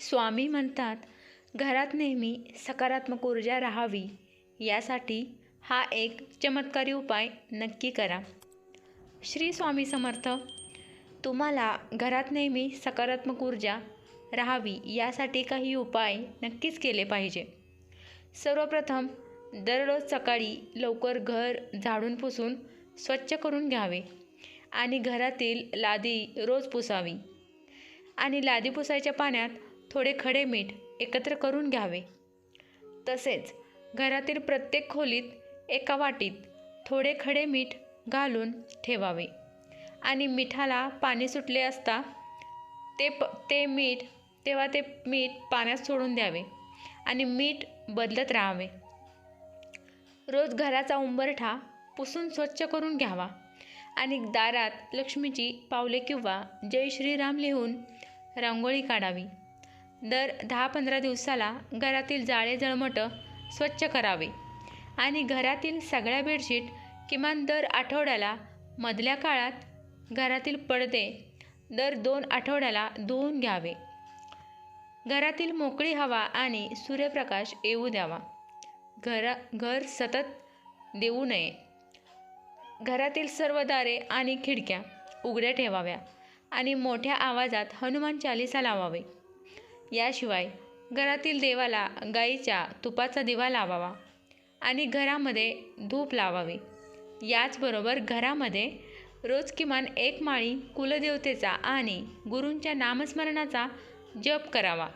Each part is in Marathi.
स्वामी म्हणतात घरात नेहमी सकारात्मक ऊर्जा राहावी. यासाठी हा एक चमत्कारी उपाय नक्की करा. श्री स्वामी समर्थ तुम्हाला घरात नेहमी सकारात्मक ऊर्जा राहावी यासाठी काही उपाय नक्कीच केले पाहिजे. सर्वप्रथम दररोज सकाळी लवकर घर झाडून पुसून स्वच्छ करून घ्यावे आणि घरातील लादी रोज पुसावी. आणि लादी पुसायच्या पाण्यात थोडे खडे मीठ एकत्र करून घ्यावे. तसेच घरातील प्रत्येक खोलीत एका वाटीत थोडे खडे मीठ घालून ठेवावे. आणि मिठाला पाणी सुटले असता ते प ते मीठ तेव्हा ते मीठ पाण्यात सोडून द्यावे आणि मीठ बदलत राहावे. रोज घराचा उंबरठा पुसून स्वच्छ करून घ्यावा आणि दारात लक्ष्मीची पावले किंवा जय श्रीराम लिहून रांगोळी काढावी. दर दहा पंधरा दिवसाला घरातील जाळे जळमटं स्वच्छ करावे. आणि घरातील सगळ्या बेडशीट किमान दर आठवड्याला मधल्या काळात घरातील पडदे दर दोन आठवड्याला धुवून घ्यावे. घरातील मोकळी हवा आणि सूर्यप्रकाश येऊ द्यावा. घरा घर सतत देऊ नये. घरातील सर्व दारे आणि खिडक्या उघड्या ठेवाव्या आणि मोठ्या आवाजात हनुमान चालिसा लावावे. याशिवाय घरातील देवाला गाईच्या तुपाचा दिवा लावावा आणि घरामध्ये धूप लावावे. याचबरोबर घरामध्ये रोज किमान एक माळी कुलदेवतेचा आणि गुरूंच्या नामस्मरणाचा जप करावा.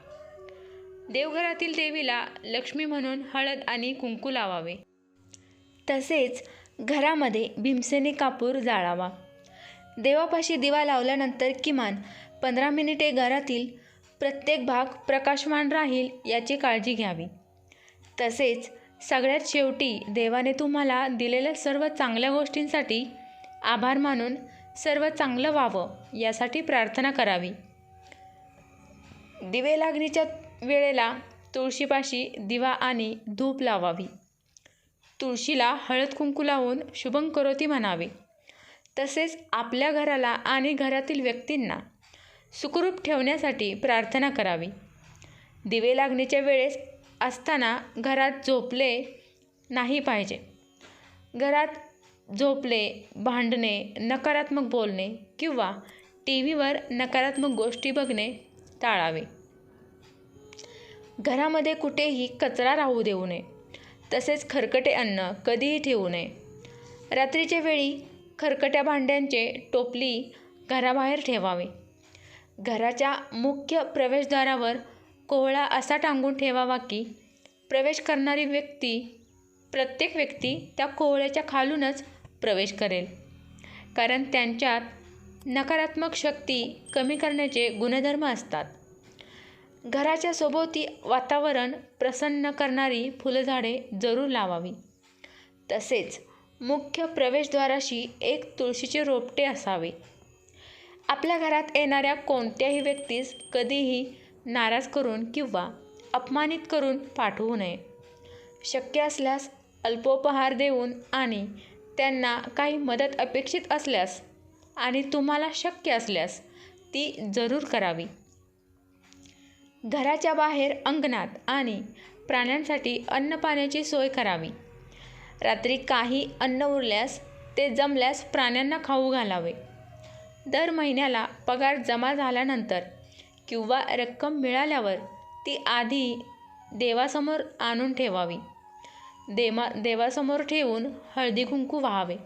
देवघरातील देवीला लक्ष्मी म्हणून हळद आणि कुंकू लावावे. तसेच घरामध्ये भीमसेनी कापूर जाळावा. देवापाशी दिवा लावल्यानंतर किमान पंधरा मिनिटे घरातील प्रत्येक भाग प्रकाशमान राहील याची काळजी घ्यावी. तसेच सगळ्यात शेवटी देवाने तुम्हाला दिलेल्या सर्व चांगल्या गोष्टींसाठी आभार मानून सर्व चांगलं व्हावं यासाठी प्रार्थना करावी. दिवे लागणीच्या वेळेला तुळशीपाशी दिवा आणि धूप लावावी. तुळशीला हळद कुंकू लावून शुभं करोती म्हणावे. तसेच आपल्या घराला आणि घरातील व्यक्तींना सुखरूप ठेवण्यासाठी प्रार्थना करावी. दिवे लागण्याच्या वेळेस असताना घरात झोपले नाही पाहिजे. घरात झोपले भांडणे नकारात्मक बोलणे किंवा टी व्हीवर नकारात्मक गोष्टी बघणे टाळावे. घरामध्ये कुठेही कचरा राहू देऊ नये. तसेच खरकटे अन्न कधीही ठेवू नये. रात्रीच्या वेळी खरकट्या भांड्यांचे टोपली घराबाहेर ठेवावे. घराच्या मुख्य प्रवेशद्वारावर कोहळा असा टांगून ठेवावा की प्रवेश करणारी व्यक्ती प्रत्येक व्यक्ती त्या कोहळ्याच्या खालूनच प्रवेश करेल. कारण त्यांच्यात नकारात्मक शक्ती कमी करण्याचे गुणधर्म असतात. घराच्या सोबती वातावरण प्रसन्न करणारी फुलझाडे जरूर लावावी. तसेच मुख्य प्रवेशद्वाराशी एक तुळशीचे रोपटे असावे. आपल्या घरात येणाऱ्या कोणत्याही व्यक्तीस कधीही नाराज करून किंवा अपमानित करून पाठवू नये. शक्य असल्यास अल्पोपहार देऊन आणि त्यांना काही मदत अपेक्षित असल्यास आणि तुम्हाला शक्य असल्यास ती जरूर करावी. घराच्या बाहेर अंगणात आणि प्राण्यांसाठी अन्न पाण्याची सोय करावी. रात्री काही अन्न उरल्यास ते जमल्यास प्राण्यांना खाऊ घालावे. दर महिन्याला पगार जमा झाल्यानंतर किंवा रक्कम मिळाल्यावर ती आधी देवासमोर आणून ठेवावी. देमा देवासमोर ठेवून हळदी कुंकू व्हावे.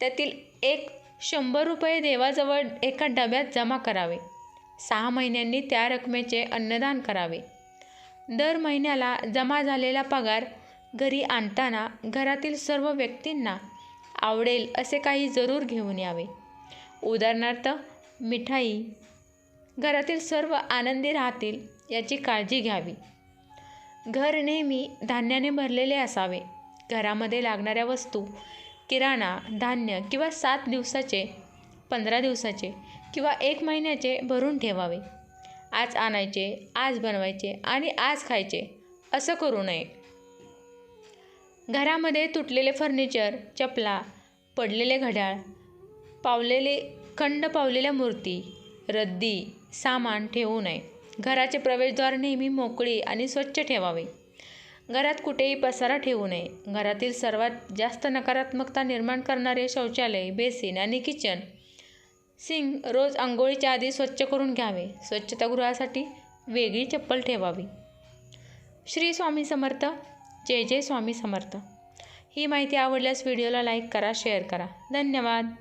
त्यातील एक शंभर रुपये देवाजवळ एका डब्यात जमा करावे. सहा महिन्यांनी त्या रकमेचे अन्नदान करावे. दर महिन्याला जमा झालेला पगार घरी आणताना घरातील सर्व व्यक्तींना आवडेल असे काही जरूर घेऊन यावे. उदाहरणार्थ मिठाई. घरातील सर्व आनंदी राहतील याची काळजी घ्यावी. घर नेहमी धान्याने भरलेले असावे. घरामध्ये लागणाऱ्या वस्तू किराणा धान्य किंवा सात दिवसाचे पंधरा दिवसाचे किंवा एक महिन्याचे भरून ठेवावे. आज आणायचे आज बनवायचे आणि आज खायचे असं करू नये. घरामध्ये तुटलेले फर्निचर चपला पडलेले घड्याळ पावलेले खंड पावलेल्या मूर्ती रद्दी सामान ठेवू नये. घराचे प्रवेशद्वार नेहमी मोकळे आणि स्वच्छ ठेवावे. घरात कुठेही पसारा ठेवू नये. घरातील सर्वात जास्त नकारात्मकता निर्माण करणारे शौचालय बेसिन आणि किचन. सिंग रोज आंघोळीच्या आधी स्वच्छ करून घ्यावे. स्वच्छतागृहासाठी वेगळी चप्पल ठेवावी. श्री स्वामी समर्थ. जय जय स्वामी समर्थ. ही माहिती आवडल्यास व्हिडिओला लाईक करा शेअर करा. धन्यवाद.